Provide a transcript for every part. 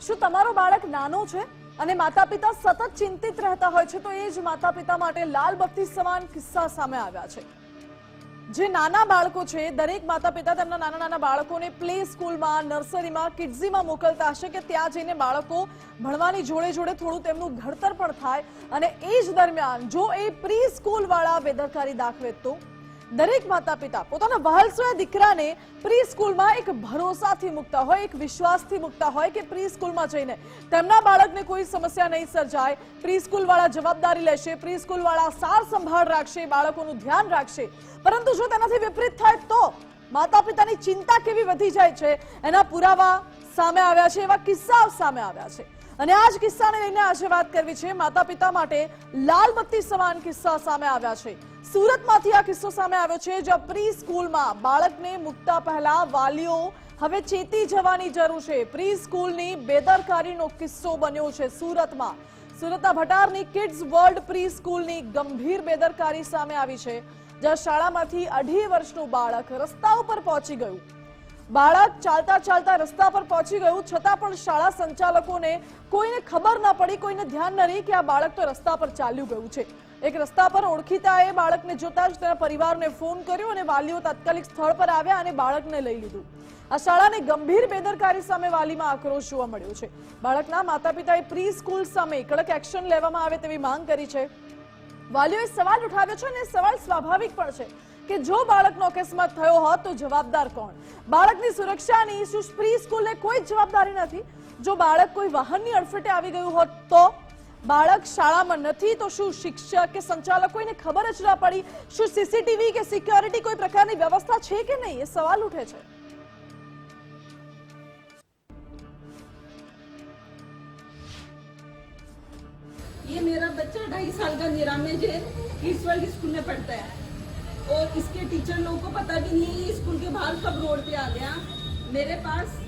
શું તમારો બાળક નાનો છે અને માતા પિતા સતત ચિંતિત રહેતા હોય છે, તો એ જ માતા પિતા માટે લાલ બત્તી સમાન કિસ્સા સામે આવ્યા છે. જે નાના બાળકો છે, દરેક માતા પિતા તેમના નાના નાના બાળકોને પ્લે સ્કૂલમાં, નર્સરીમાં કિડઝીમાં મોકલતા હશે કે ત્યાં જઈને બાળકો ભણવાની જોડે જોડે થોડું તેમનું ઘડતર પણ થાય અને એ જ દરમિયાન જો એ પ્રી સ્કૂલ વાળા બેદરકારી દાખવે તો? દરેક માતા પિતા પોતાના વહાલસોયા દીકરાને પ્રી સ્કૂલમાં એક ભરોસાથી મૂકતા હોય, એક વિશ્વાસથી મૂકતા હોય કે પ્રી સ્કૂલમાં જઈને તેમના બાળકને કોઈ સમસ્યા નહીં સર્જાય પ્રી સ્કૂલવાળા જવાબદારી લેશે પ્રી સ્કૂલવાળા સાર સંભાળ રાખશે, બાળકોનું ધ્યાન રાખશે. પરંતુ જો તેનાથી વિપરીત થાય તો માતા પિતાની ચિંતા કેવી વધી જાય છે? એના પુરાવા સામે આવ્યા છે, એવા કિસ્સાઓ સામે આવ્યા છે. અને આ જ કિસ્સાને લઈને આજે વાત કરવી છે. માતા પિતા માટે લાલ બત્તી સમાન કિસ્સા સામે આવ્યા છે. સુરતમાંથી આ કિસ્સો સામે આવ્યો છે, જ્યાં પ્રી સ્કૂલમાં બાળકને મૂકતા પહેલા વાલીઓ હવે ચેતી જવાની જરૂર છે. પ્રી સ્કૂલની બેદરકારીનો કિસ્સો બન્યો છે સુરતમાં. સુરતના ભટારની કિડ્સ વર્લ્ડ પ્રી સ્કૂલની ગંભીર બેદરકારી સામે આવી છે, જ્યાં શાળામાંથી અઢી વર્ષનું બાળક રસ્તા ઉપર પહોંચી ગયું. બાળક ચાલતા ચાલતા રસ્તા પર પહોંચી ગયું. છતાં પણ શાળા સંચાલકોને કોઈને ખબર ના પડી, કોઈને ધ્યાન ન રહી કે આ બાળક તો રસ્તા પર ચાલ્યું ગયું છે. એક રસ્તા પર ઓળખીતાએ બાળકને જોતા જ તેના પરિવારને ફોન કર્યો અને વાલીઓ તાત્કાલિક સ્થળ પર આવ્યા અને બાળકને લઈ લીધું. આ શાળાની ગંભીર બેદરકારી સામે વાલીમાં આક્રોશ જોવા મળ્યો છે. બાળકના માતા પિતાએ પ્રી સ્કૂલ સામે કડક એક્શન લેવામાં આવે તેવી માંગ કરી છે. વાલીઓએ સવાલ ઉઠાવ્યો છે અને સવાલ સ્વાભાવિક પણ છે. કે જો બાળકનો અકસ્માત થયો હોત તો જવાબદાર કોણ બાળકની સુરક્ષાની શું પ્રી સ્કૂલને કોઈ જ જવાબદારી નથી જો બાળક કોઈ વાહનની અડફેટે આવી ગયું હોત તો બાળક શાળામાં નથી તો શું શિક્ષક કે સંચાલક કોઈને ખબર જ ના પડી શું સીસીટીવી કે સિક્યોરિટી કોઈ પ્રકારની વ્યવસ્થા છે કે નહીં એ સવાલ ઉઠે છે ये मेरा बच्चा ढाई साल का निरामेज है किड्स वर्ल्ड स्कूल में पढ़ता है और इसके टीचर लोगों को पता भी नहीं स्कूल के बाहर कब रोड पे आ गया। मेरे पास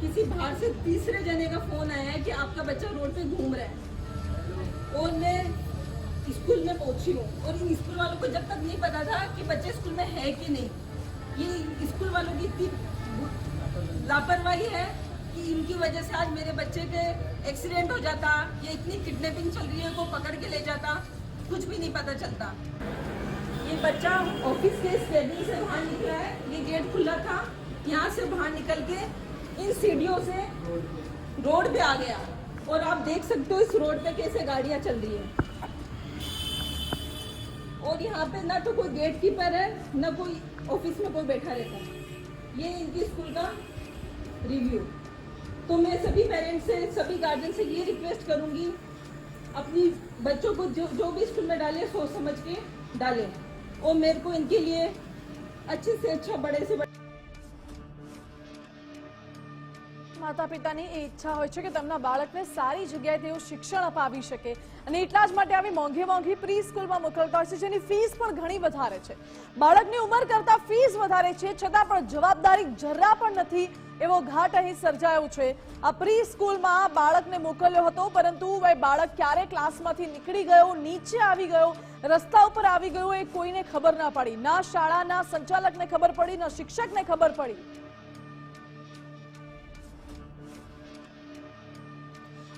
किसी बाहर से तीसरे जने का फ़ोन आया है कि आपका बच्चा रोड पे घूम रहा है। और मैं स्कूल में पहुँची हूँ और इन स्कूल वालों को जब तक नहीं पता था कि बच्चे स्कूल में है कि नहीं, ये स्कूल वालों की इतनी लापरवाही है कि इनकी वजह से आज मेरे बच्चे के एक्सीडेंट हो जाता, या इतनी किडनैपिंग चल रही है को पकड़ के ले जाता, कुछ भी नहीं पता चलता। बच्चा ऑफ़िस के स्टेडियम से बाहर निकला है। ये गेट खुला था। यहाँ से बाहर निकल के इन सीढ़ियों से रोड पे आ गया। और आप देख सकते हो इस रोड पे कैसे गाड़ियाँ चल रही है। और यहाँ पे ना तो कोई गेट कीपर है, ना कोई ऑफ़िस में कोई बैठा रहता है। ये इनकी स्कूल का रिव्यू तो मैं सभी पेरेंट्स से, सभी गार्जियन से ये रिक्वेस्ट करूँगी, अपनी बच्चों को जो जो भी स्कूल में डालें, सोच समझ के डालें। और मेरे को इनके लिए अच्छे से अच्छा बड़े से बड़े માતા પિતાની એ ઈચ્છા હોય છે કે તેમના બાળકને સારી જગ્યાએ તેઓ શિક્ષણ અપાવી શકે અને એટલા જ માટે આવી મોંઘી મોંઘી પ્રી સ્કૂલમાં મોકલતા હોય છે જેની ફીસ પણ ઘણી વધારે છે બાળકની ઉંમર કરતા ફીસ વધારે છે છતાં પણ જવાબદારી જરા પણ નથી એવો ઘાટ અહીં સર્જાયો છે આ પ્રી સ્કૂલમાં બાળકને મોકલ્યો હતો પરંતુ એ બાળક ક્યારે ક્લાસમાંથી નીકળી ગયો નીચે આવી ગયો રસ્તા ઉપર આવી ગયું એ કોઈને ખબર ના પડી. ના શાળાના સંચાલકને ખબર પડી, ના શિક્ષકને ખબર પડી.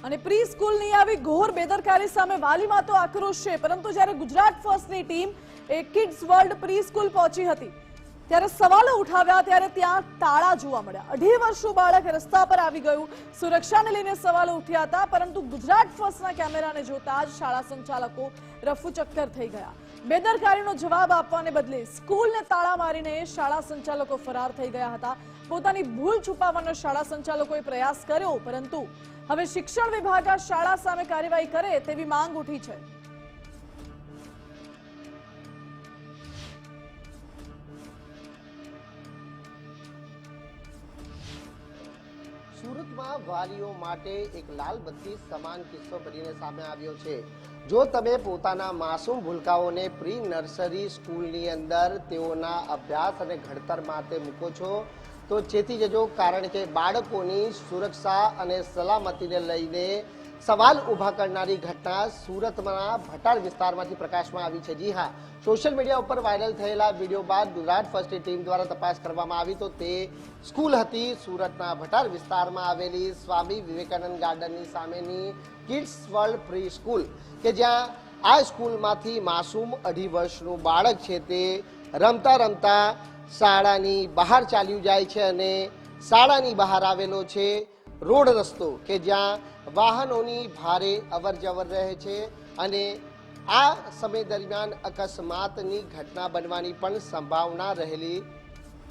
અને પ્રી સ્કૂલની આવી ઘોર બેદરકારી સામે વાલીમાં તો આક્રોશ છે. પરંતુ જ્યારે ગુજરાત ફર્સ્ટની ટીમ, એ કિડ્સ વર્લ્ડ પ્રી સ્કૂલ પહોંચી હતી. ત્યારે સવાલો ઉઠાવ્યા ત્યારે ત્યાં તાળા જોવા મળ્યા. અઢી વર્ષનું બાળક રસ્તા પર આવી ગયું. સુરક્ષાને લઈને સવાલો ઉઠ્યા હતા, પરંતુ ગુજરાત ફર્સ્ટના કેમેરાને જોતા જ શાળા સંચાલકો રફુ ચક્કર થઈ ગયા. બેદરકારીનો જવાબ આપવાને બદલે સ્કૂલને તાળા મારીને શાળા સંચાલકો ફરાર થઈ ગયા હતા. પોતાની ભૂલ છુપાવવાનો શાળા સંચાલકોએ પ્રયાસ કર્યો, પરંતુ હવે શિક્ષણ વિભાગ આ શાળા સામે કાર્યવાહી કરે તેવી માંગ ઉઠી છે. સુરતમાં વાલીઓ માટે એક લાલ બત્તી સમાન કિસ્સો બનીને સામે આવ્યો છે. જો તમે પોતાના માસૂમ ભૂલકાઓને પ્રી નર્સરી સ્કૂલની અંદર તેઓના અભ્યાસ અને ઘડતર માટે મૂકો છો, તો ચેતી જજો, કારણ કે બાળકોની સુરક્ષા અને સલામતીને લઈને સવાલ ઊભા કરનારી ઘટના સુરતના ભટાર વિસ્તારમાંથી પ્રકાશમાં આવી છે. જી હા, સોશિયલ મીડિયા ઉપર વાયરલ થયેલા વીડિયો બાદ ગુજરાત ફર્સ્ટ ટીમ દ્વારા તપાસ કરવામાં આવી તો તે સ્કૂલ હતી. સુરતના ભટાર વિસ્તારમાં આવેલી સ્વામી વિવેકાનંદ ગાર્ડનની સામેની કિડ્સ વર્લ્ડ પ્રી સ્કૂલ, કે જ્યાં આ સ્કૂલમાંથી માસૂમ અઢી વર્ષનું બાળક છે તે રમતા રમતા શાળાની બહાર ચાલ્યું જાય છે અને શાળાની બહાર આવેલો છે. રોડ રસ્તો કે જ્યાં વાહનોની ભારે અવર જવર રહે છે અને આ સમય દરમિયાન અકસ્માતની ઘટના બનવાની પણ સંભાવના રહેલી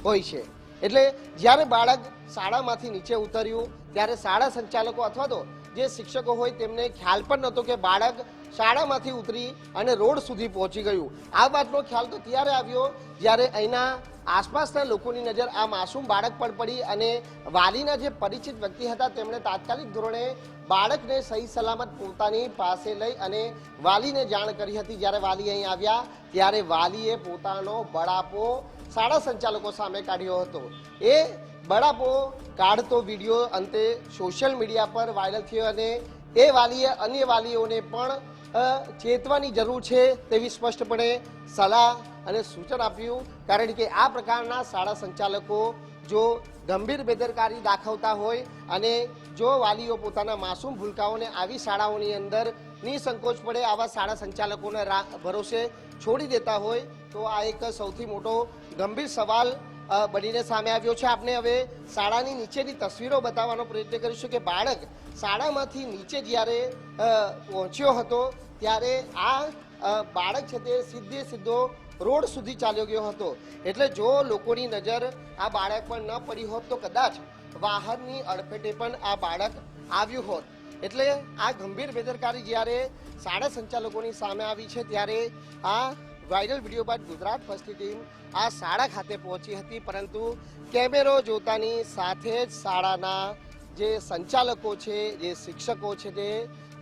હોય છે. એટલે જ્યારે બાળક શાળામાંથી નીચે ઉતર્યું, ત્યારે શાળા સંચાલકો અથવા તો જે શિક્ષકો હોય તેમને ખ્યાલ પણ નહોતો કે બાળક શાળામાંથી ઉતરી અને રોડ સુધી પહોંચી ગયું. આ વાતનો ખ્યાલ તો ત્યારે આવ્યો જ્યારે અહીંના આસપાસના લોકોની નજર આ માસૂમ બાળક પર પડી અને વાલીના જે પરિચિત વ્યક્તિ હતા, તેમણે તાત્કાલિક ધોરણે બાળકને સહી સલામત પોતાની પાસે લઈ અને વાલીને જાણ કરી હતી. જ્યારે વાલી અહીં આવ્યા, ત્યારે વાલીએ પોતાનો બળાપો શાળા સંચાલકો સામે કાઢ્યો હતો. એ બળાપો કાઢતો વીડિયો અંતે સોશિયલ મીડિયા પર વાયરલ થયો અને એ વાલીએ અન્ય વાલીઓને પણ ચેતવાની જરૂર છે તેવી સ્પષ્ટપણે સલાહ અને સૂચન આપ્યું, કારણ કે આ પ્રકારના શાળા સંચાલકો જો ગંભીર બેદરકારી દાખવતા હોય અને જો વાલીઓ પોતાના માસૂમ ભૂલકાઓને આવી શાળાઓની અંદર નિસંકોચ પડે, આવા શાળા સંચાલકોને ભરોસે છોડી દેતા હોય, તો આ એક સૌથી મોટો ગંભીર સવાલ બનીને સામે આવ્યો છે. આપણે હવે શાળાની નીચેની તસવીરો બતાવવાનો પ્રયત્ન કરીશું કે બાળક શાળામાંથી નીચે જ્યારે પહોંચ્યો હતો, ત્યારે આ બાળક છે તે સીધે સીધો રોડ સુધી ચાલ્યો ગયો હતો. એટલે જો લોકોની નજર આ બાળક પર ન પડી હોત તો કદાચ વાહનની અડફેટે પણ આ બાળક આવ્યું હોત. એટલે આ ગંભીર બેદરકારી જ્યારે શાળા સંચાલકોની સામે આવી છે, ત્યારે આ વાયરલ વીડિયો બાદ ગુજરાત ફર્સ્ટની ટીમ આ શાળા ખાતે પહોંચી હતી. પરંતુ કેમેરો જોતાની સાથે જ શાળાના જે સંચાલકો છે, જે શિક્ષકો છે, તે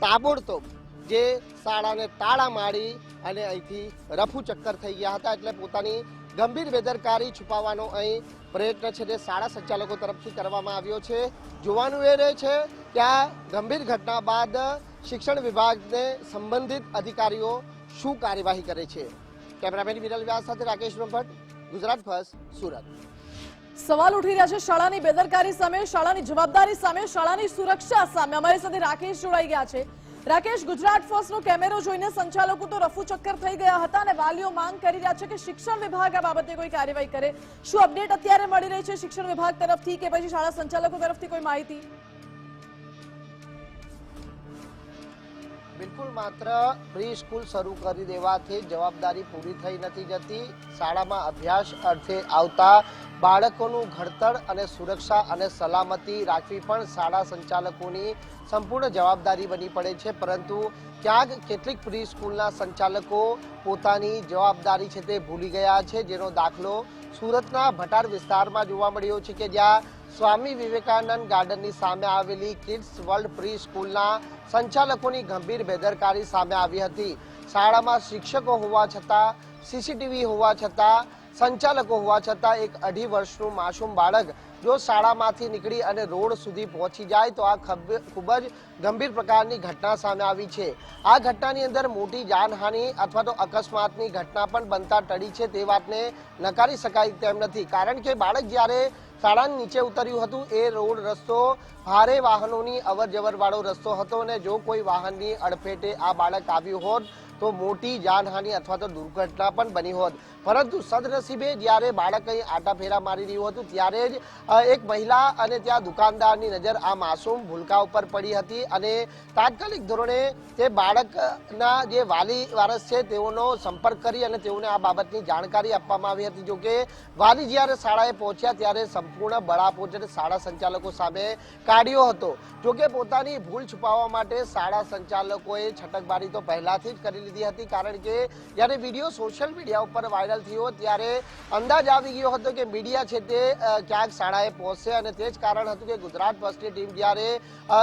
તાબોડતોબ જે શાળાને તાળા મારી અને અહીંથી રફુ ચક્કર થઈ ગયા હતા એટલે પોતાની ગંભીર બેદરકારી છુપાવવાનો અહીં પ્રયત્ન છે તે શાળા સંચાલકો તરફથી કરવામાં આવ્યો છે. જોવાનું એ રહે છે કે આ ગંભીર ઘટના બાદ શિક્ષણ વિભાગને સંબંધિત અધિકારીઓ શું કાર્યવાહી કરે છે? કેમેરામેન વિરલ વ્યાસ સાથે રાકેશ બ્રહ્મભટ્ટ, ગુજરાત ફર્સ્ટ, સુરત. સવાલ ઉઠી રહ્યા છે શાળાની બેદરકારી સામે, શાળાની જવાબદારી સામે, શાળાની સુરક્ષા સામે. અમારી સાથે રાકેશ જોડાઈ ગયા છે. રાકેશ, ગુજરાત ફર્સ્ટનો કેમેરો જોઈને સંચાલકો તો રફુ ચક્કર થઈ ગયા હતા અને વાલીઓ માંગ કરી રહ્યા છે કે શિક્ષણ વિભાગ આ બાબતે કોઈ કાર્યવાહી કરે. શું અપડેટ અત્યારે મળી રહી છે શિક્ષણ વિભાગ તરફથી કે પછી શાળા સંચાલકો તરફથી કોઈ માહિતી? બિલકુલ માત્ર પ્રી સ્કૂલ શરૂ કરી દેવાથી જવાબદારી પૂરી થઈ નથી જતી. શાળામાં અભ્યાસ અર્થે આવતા બાળકોનું ઘડતર અને સુરક્ષા અને સલામતી રાખવી પણ શાળા સંચાલકોની સંપૂર્ણ જવાબદારી બની પડે છે, પરંતુ ક્યાંક કેટલીક પ્રી સ્કૂલના સંચાલકો પોતાની જવાબદારી છે તે ભૂલી ગયા છે, જેનો દાખલો સુરતના ભટાર વિસ્તારમાં જોવા મળ્યો છે કે જ્યાં સ્વામી વિવેકાનંદ ગાર્ડનની સામે આવેલી કિડ્સ વર્લ્ડ પ્રી સ્કૂલના સંચાલકોની ગંભીર બેદરકારી સામે આવી હતી. શાળામાં શિક્ષકો હોવા છતાં, સીસીટીવી હોવા છતાં સંચાલકો હોવા છતાં એક અઢી વર્ષનું માસૂમ બાળક જો શાળામાંથી નીકળી અને રોડ સુધી પહોંચી જાય તો આ ખબ- જ ગંભીર પ્રકારની ઘટના સામે આવી છે. આ ઘટનાની અંદર મોટી જાનહાનિ અથવા તો અકસ્માતની ઘટના પણ બનતા ટળી છે તે વાતને નકારી શકાય તેમ નથી. કારણ કે બાળક જ્યારે શાળાની નીચે ઉતર્યું હતું, એ રોડ રસ્તો, ભારે વાહનોની અવર જવર વાળો રસ્તો હતો અને જો કોઈ વાહનની અડફેટે આ બાળક આવ્યું હોત તો મોટી જાનહાનિ અથવા તો દુર્ઘટના પણ બની હોત. પરંતુ સદનસીબે જ્યારે બાળક અહીં આટા ફેરા મારી રહ્યું હતું, ત્યારે જ એક મહિલા અને ત્યાં દુકાનદારની નજર આ માસૂમ ભૂલકા ઉપર પડી હતી અને તાત્કાલિક ધોરણે તે બાળકના જે વાલી વારસ છે તેઓનો સંપર્ક કરી અને તેઓને આ બાબતની જાણકારી આપવામાં આવી હતી. જોકે વાલી જ્યારે શાળાએ પહોંચ્યા ત્યારે સંપૂર્ણ બળાપો છે શાળા સંચાલકો સામે કાઢ્યો હતો. જોકે પોતાની ભૂલ છુપાવવા માટે શાળા સંચાલકોએ છટકબારી તો પહેલાથી જ કરી લીધી હતી કારણ કે જ્યારે વીડિયો સોશિયલ મીડિયા ઉપર વાયરલ થયો ત્યારે અંદાજ આવી ગયો હતો કે મીડિયા છે તે ક્યાંક શાળાએ પહોંચશે અને તે જ કારણ હતું કે ગુજરાત બસની ટીમ જ્યારે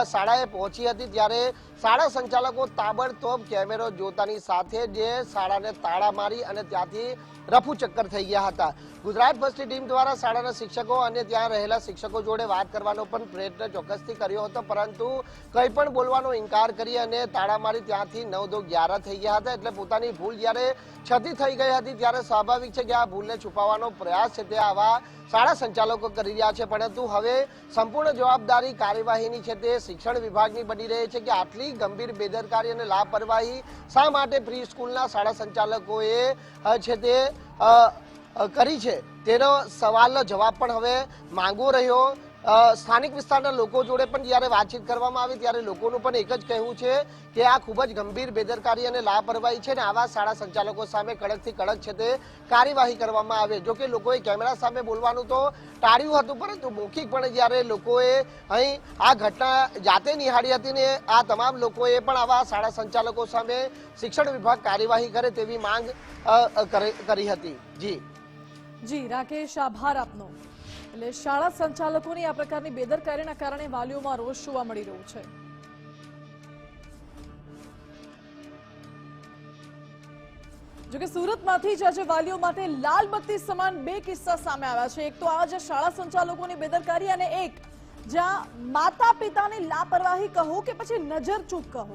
શાળાએ પહોંચી હતી, ત્યારે શાળા સંચાલકો તાબડતોબ કેમેરો જોતાની સાથે જે શાળાને તાળા મારી અને ત્યાંથી રફુ ચક્કર થઈ ગયા હતા. ગુજરાત ફર્સ્ટની ટીમ દ્વારા શાળાના શિક્ષકો અને ત્યાં રહેલા શિક્ષકો જોડે વાત કરવાનો પણ પ્રયત્ન ચોક્કસથી કર્યો હતો, પરંતુ કંઈ પણ બોલવાનો ઇનકાર કરી અને તાળા મારી ત્યાંથી નવ દો ગ્યારા થઈ ગયા હતા. એટલે પોતાની ભૂલ જ્યારે છતી થઈ ગઈ હતી ત્યારે સ્વાભાવિક છે કે આ ભૂલને છુપાવવાનો પ્રયાસ છે તે આવા શાળા સંચાલકો કરી રહ્યા છે. પરંતુ હવે સંપૂર્ણ જવાબદારી કાર્યવાહીની છે તે શિક્ષણ વિભાગની બની રહી છે કે આટલી ગંભીર બેદરકારી અને લાપરવાહી શા માટે પ્રી સ્કૂલના શાળા સંચાલકોએ છે તે કરી છે? તેનો સવાલનો જવાબ પણ હવે માંગો રહ્યો. સ્થાનિક વિસ્તારના લોકો જોડે પણ જ્યારે વાતચીત કરવામાં આવી, ત્યારે લોકોનું પણ એક જ કહેવું છે કે આ ખૂબ જ ગંભીર બેદરકારી અને લાપરવાહી છે ને આવા શાળા સંચાલકો સામે કડકથી કડક છે તે કાર્યવાહી કરવામાં આવે. જો કે લોકોએ કેમેરા સામે બોલવાનું તો ટાળ્યું હતું, પરંતુ મૌખિકપણે જ્યારે લોકોએ અહીં આ ઘટના જાતે નિહાળી હતી ને આ તમામ લોકોએ પણ આવા શાળા સંચાલકો સામે શિક્ષણ વિભાગ કાર્યવાહી કરે તેવી માંગ કરી હતી. જી. જી, રાકેશ, આભાર આપનો. એટલે શાળા સંચાલકોની આ પ્રકારની બેદરકારીના કારણે વાલીઓમાં રોષ જોવા મળી રહ્યો છે. જોકે સુરતમાંથી જ આજે વાલીઓ માટે લાલ બત્તી સમાન બે કિસ્સા સામે આવ્યા છે. એક તો આ જે શાળા સંચાલકોની બેદરકારી અને એક જ્યાં માતા પિતાની લાપરવાહી કહો કે પછી નજર ચૂક કહો.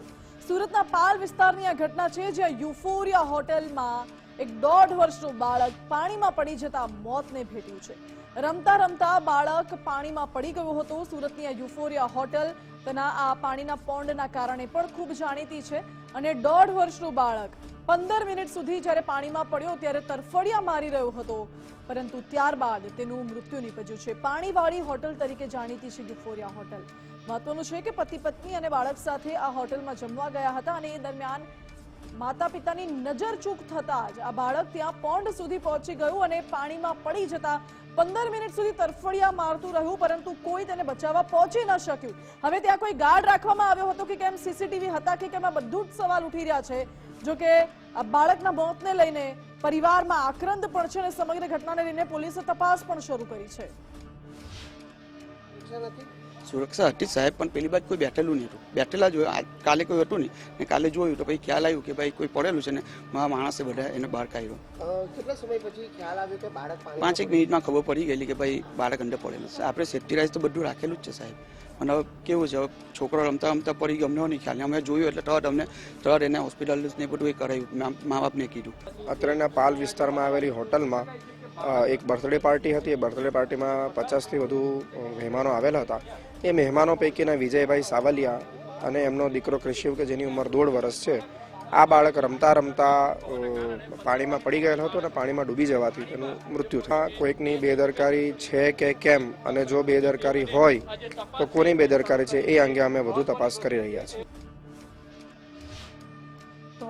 સુરતના પાલ વિસ્તારની આ ઘટના છે જ્યાં યુફોરિયા હોટેલમાં એક દોઢ વર્ષનું બાળક પાણીમાં પડી જતા મોતને ભેટ્યું છે. રમતા રમતા બાળક પાણીમાં પડી ગયું હતું. સુરતની આ યુફોરિયા હોટલ તેના આ પાણીના પોન્ડના કારણે પણ ખૂબ જાણીતી છે. અને દોઢ વર્ષનું બાળક પંદર મિનિટ સુધી જ્યારે પાણીમાં પડ્યો ત્યારે તરફડિયા મારી રહ્યો હતો. પરંતુ ત્યારબાદ તેનું મૃત્યુ નીપજ્યું છે. પાણીવાળી હોટલ તરીકે જાણીતી છે યુફોરિયા હોટલ. મહત્વનું છે કે પતિ પત્ની અને બાળક સાથે આ હોટલમાં જમવા ગયા હતા અને એ દરમિયાન માતા પિતાની નજર ચૂક થતા જ આ બાળક ત્યાં પોન્ડ સુધી પહોંચી ગયું અને પાણીમાં પડી જતા પંદર મિનિટ સુધી તરફડિયા મારતું રહ્યું, પરંતુ કોઈ તેને બચાવવા પહોંચી ન શક્યું. હવે ત્યાં કોઈ ગાર્ડ રાખવામાં આવ્યો હતો કે કેમ સીસીટીવી હતા કે કેમ આ બધું જ સવાલ ઉઠી રહ્યા છે? જો કે આ બાળકના મોતને લઈને પરિવારમાં આક્રંદ પણ છે અને સમગ્ર ઘટનાને લઈને પોલીસે તપાસ પણ શરૂ કરી છે. સુરક્ષા હતી સાહેબ પણ પેલી બાજુ કોઈ બેઠેલું નહીં હતું. બેઠેલા જ હોય આજ કાલે કોઈ હતું નહીં. ને કાલે જોયું તો પછી ખ્યાલ આવ્યું કે ભાઈ કોઈ પડેલું છે ને મારા માણસે બધા એને બહાર કાઢ્યો. કેટલા સમય પછી ખ્યાલ આવ્યો કે બાળક પાંચ એક મિનિટમાં ખબર પડી ગયેલી કે ભાઈ બાળક અંદર પડેલું છે. આપણે સેફ્ટી રાઇઝ તો બધું રાખેલું જ છે સાહેબ. અને હવે કેવું છે છોકરો રમતા રમતા પડી ગયો અમને નહીં ખ્યાલ. અમે જોયું એટલે તરત અમને તરત એને હોસ્પિટલ ને બધું એ કરાયું. મા- મા બાપને કીધું. અત્રેના પાલ વિસ્તારમાં આવેલી હોટલમાં એક બર્થડે પાર્ટી હતી. એ બર્થડે પાર્ટીમાં પચાસથી વધુ મહેમાનો આવેલા હતા. એ મહેમાનો પૈકીના વિજયભાઈ સાવલિયા અને એમનો દીકરો ક્રિશિવ કે જેની ઉંમર દોઢ વર્ષ છે, આ બાળક રમતા રમતા પાણીમાં પડી ગયેલો હતો અને પાણીમાં ડૂબી જવાથી તેનું મૃત્યુ થયું કોઈકની બેદરકારી છે કે કેમ? અને જો બેદરકારી હોય, તો કોની બેદરકારી છે? એ અંગે અમે વધુ તપાસ કરી રહ્યા છીએ.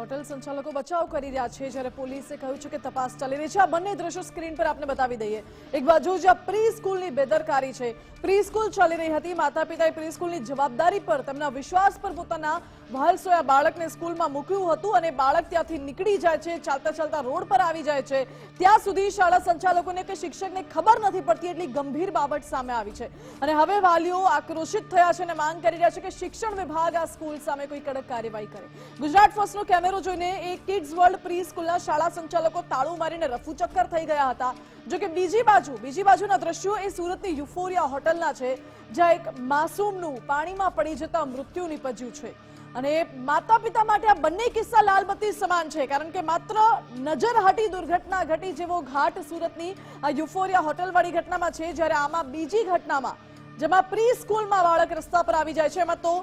હોટેલ સંચાલકો બચાવ કરી રહ્યા છે, જ્યારે પોલીસે કહ્યું છે કે તપાસ ચાલી રહી છે. આ બંને દ્રશ્યો સ્ક્રીન પર આપને બતાવી દઈએ. એક બાજુ જ્યાં પ્રી સ્કૂલની બેદરકારી છે. પ્રી સ્કૂલ ચાલી રહી હતી. માતા પિતાએ પ્રી સ્કૂલની જવાબદારી પર તેમના વિશ્વાસ પર પોતાના વહાલસોયા બાળકને સ્કૂલમાં મૂક્યું હતું અને બાળક ત્યાંથી નીકળી જાય છે, ચાલતા ચાલતા રોડ પર આવી જાય છે. ત્યાં સુધી શાળા સંચાલકોને કે શિક્ષકને ખબર નથી પડતી એટલી ગંભીર બાબત સામે આવી છે. અને હવે વાલીઓ આક્રોશિત થયા છે અને માંગ કરી રહ્યા છે કે શિક્ષણ વિભાગ આ સ્કૂલ સામે કોઈ કડક કાર્યવાહી કરે. ગુજરાત ફર્સ્ટનો કેમેરો જોઈને એક કિડ્સ વર્લ્ડ પ્રી સ્કૂલના શાળા સંચાલકો તાળું મારીને રફુ થઈ ગયા હતા. જો કે બીજી બાજુ, બીજી બાજુના દ્રશ્યો એ સુરતની યુફોરિયા હોટલના છે, જ્યાં એક માસૂમનું પાણીમાં પડી જતા મૃત્યુ નીપજ્યું છે. અને માતા પિતા માટે આ બંને કિસ્સા લાલબત્તી સમાન છે, કારણ કે માત્ર નજર હટી દુર્ઘટના ઘટી જેવો ઘાટ સુરતની આ યુફોરિયા હોટલ વાળી ઘટનામાં છે, જ્યારે આમાં બીજી ઘટનામાં, જેમાં પ્રી સ્કૂલમાં બાળક રસ્તા પર આવી જાય છે. એમાં તો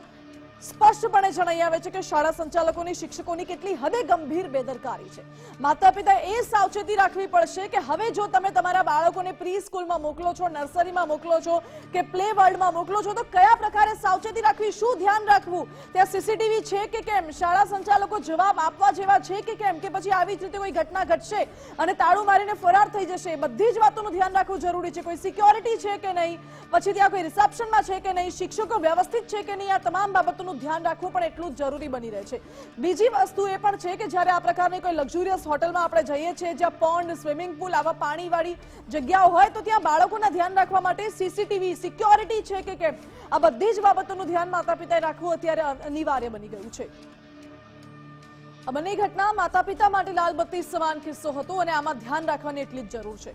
સ્પષ્ટપણે જણાઈ આવે છે કે શાળા સંચાલકોની શિક્ષકોની કેટલી હદે ગંભીર બેદરકારી છે. માતા પિતા એ સાવચેતી રાખવી પડશે કે હવે જો તમે તમારા બાળકોને પ્રી સ્કૂલમાં મોકલો છો, નર્સરીમાં મોકલો છો કે પ્લે વર્લ્ડમાં મોકલો છો, તો કયા પ્રકારે સાવચેતી રાખવી, શું ધ્યાન રાખવું? ત્યાં સીસીટીવી છે કે કેમ? શાળા સંચાલકો જવાબ આપવા જેવા છે કે કેમ? કે પછી આવી જ રીતે કોઈ ઘટના ઘટશે અને તાળું મારીને ફરાર થઈ જશે? બધી જ વાતોનું ધ્યાન રાખવું જરૂરી છે. કોઈ સિક્યોરિટી છે કે નહીં? પછી ત્યાં કોઈ રિસેપ્શનમાં છે કે નહીં? શિક્ષકો વ્યવસ્થિત છે કે નહીં? આ તમામ બાબતોનું ધ્યાન રાખવું પણ એટલું જ જરૂરી બની રહે છે. બીજી વસ્તુ એ પણ છે કે જ્યારે આ પ્રકારની કોઈ લક્ઝુરિયસ હોટલમાં આપણે જઈએ છીએ, જ્યાં પોન્ડ સ્વિમિંગ પુલ આવા પાણીવાળી જગ્યાઓ હોય, તો ત્યાં બાળકોના ધ્યાન રાખવા માટે સીસીટીવી સિક્યોરિટી છે કે કેમ? આ બધી જ બાબતોનું ધ્યાન માતા પિતાએ રાખવું અત્યારે અનિવાર્ય બની ગયું છે. આ બંને ઘટના માતા પિતા માટે લાલ બત્તી સમાન કિસ્સો હતો અને આમાં ધ્યાન રાખવાની એટલી જ જરૂર છે.